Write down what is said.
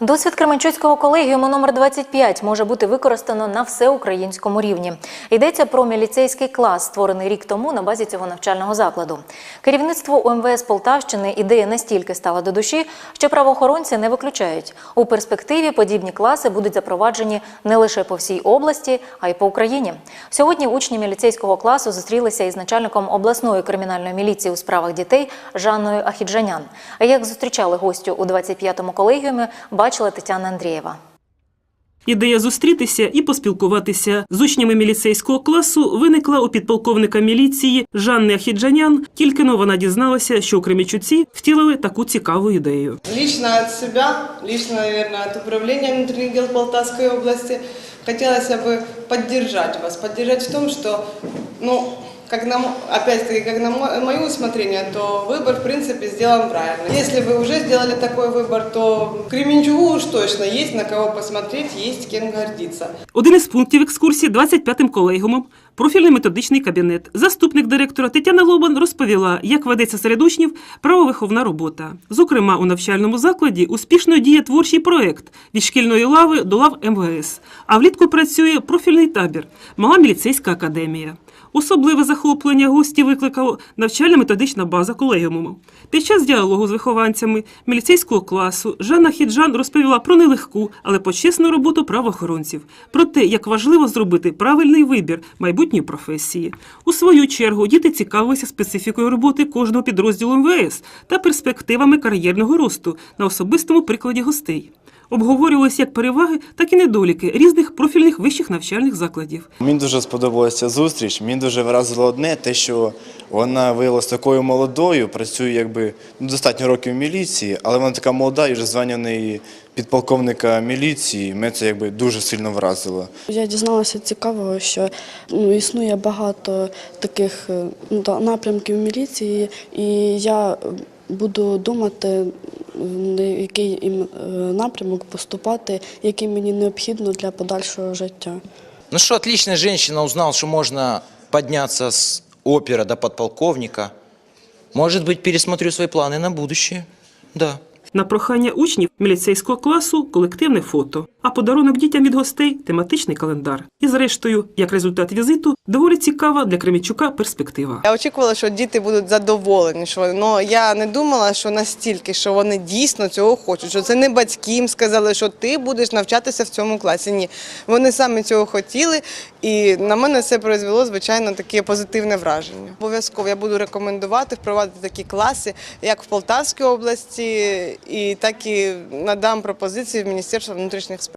Досвід Кременчуцького колегіуму номер 25 може бути використано на всеукраїнському рівні. Йдеться про міліцейський клас, створений рік тому на базі цього навчального закладу. Керівництву УМВС Полтавщини ідея настільки стала до душі, що правоохоронці не виключають. У перспективі подібні класи будуть запроваджені не лише по всій області, а й по Україні. Сьогодні учні міліцейського класу зустрілися із начальником обласної кримінальної міліції у справах дітей Жанною Ахіджанян. Як зустрічали гостю у 25-му колегіумі, бачила Тетяна Андрієва. Ідея зустрітися і поспілкуватися з учнями міліцейського класу виникла у підполковника міліції Жанни Ахіджанян. Тільки но вона дізналася, що у Кремічуці втілили таку цікаву ідею. Лично от себя, лично, наверное, от управления внутренних дел Полтавской области хотелось бы поддержать вас, поддержать в том, что, ну, как на, мо- опять-таки, как на мо- мое усмотрение, то выбор, в принципе, сделан правильно. Если вы уже сделали такой выбор, то Кременчугу уж точно есть на кого посмотреть, есть кем гордиться. Один із пунктів екскурсії 25-м колегіумом профільний методичний кабінет. Заступник директора Тетяна Лобан розповіла, як ведеться серед учнів правовиховна робота. Зокрема, у навчальному закладі успішно діє творчий проект від шкільної лави до лав МВС. А влітку працює профільний табір Мала міліцейська академія. Особливе захоплення гості викликало навчально-методична база колегіуму. Під час діалогу з вихованцями міліцейського класу Жанна Хіджан розповіла про нелегку, але почесну роботу правоохоронців, про те, як важливо зробити правильний вибір майбутньої професії. У свою чергу діти цікавилися специфікою роботи кожного підрозділу МВС та перспективами кар'єрного росту на особистому прикладі гостей. Обговорювалися як переваги, так і недоліки різних профільних вищих навчальних закладів. Мені дуже сподобалася зустріч. Мені дуже вразило одне, те, що вона виявилася такою молодою, працює якби ну, достатньо років в міліції, але вона така молода і вже звання в неї підполковника міліції. Мене це якби дуже сильно вразило. Я дізналася цікавого, що ну, існує багато таких е, ну, напрямків міліції, і я буду думати, на який е, напрямок поступати, який мені необхідно для подальшого життя. Ну что, отличная женщина узнал, что можно подняться с опера до подполковника. Может быть, пересмотрю свои планы на будущее. Да. На прохання учнів міліцейського класу колективне фото, а подарунок дітям від гостей тематичний календар. І зрештою, як результат візиту, доволі цікава для Кремічука перспектива. Я очікувала, що діти будуть задоволені, що ну я не думала, що настільки, що вони дійсно цього хочуть. Що це не батьки їм сказали, що ти будеш навчатися в цьому класі. Ні, вони самі цього хотіли, і на мене це призвело звичайно таке позитивне враження. Обов'язково я буду рекомендувати впровадити такі класи, як в Полтавській області, і так і надам пропозиції в Міністерство внутрішніх справ.